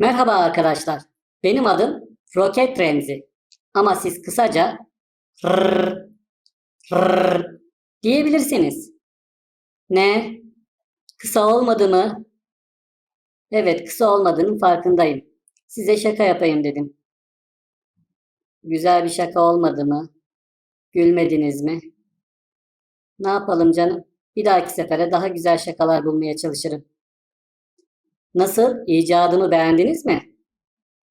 Merhaba arkadaşlar. Benim adım Roket Remzi. Ama siz kısaca rrr, rrr diyebilirsiniz. Ne? Kısa olmadı mı? Evet, kısa olmadığının farkındayım. Size şaka yapayım dedim. Güzel bir şaka olmadı mı? Gülmediniz mi? Ne yapalım canım? Bir dahaki sefere daha güzel şakalar bulmaya çalışırım. Nasıl? İcadımı beğendiniz mi?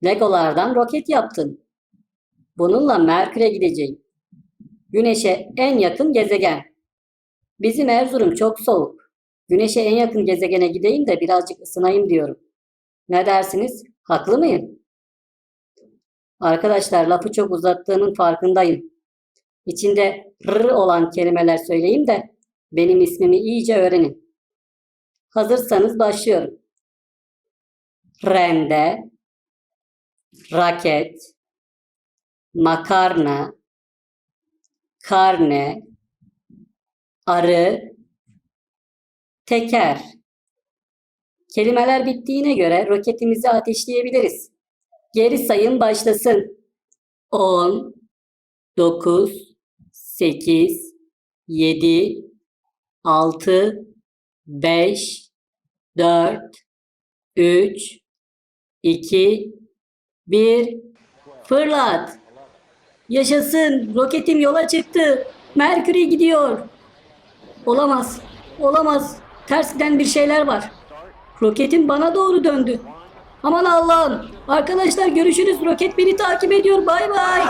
Legolardan roket yaptın. Bununla Merkür'e gideceğim. Güneş'e en yakın gezegen. Bizim Erzurum çok soğuk. Güneş'e en yakın gezegene gideyim de birazcık ısınayım diyorum. Ne dersiniz? Haklı mıyım? Arkadaşlar lafı çok uzattığımın farkındayım. İçinde rr olan kelimeler söyleyeyim de benim ismimi iyice öğrenin. Hazırsanız başlıyorum. Rende, raket, makarna, karne, arı, teker. Kelimeler bittiğine göre roketimizi ateşleyebiliriz. Geri sayım başlasın. 10, 9, 8, 7, 6, 5, 4, 3, 2, 1, fırlat. Yaşasın, roketim yola çıktı. Merkür'e gidiyor. Olamaz, olamaz. Ters giden bir şeyler var. Roketim bana doğru döndü. Aman Allah'ım. Arkadaşlar görüşürüz. Roket beni takip ediyor. Bay bay.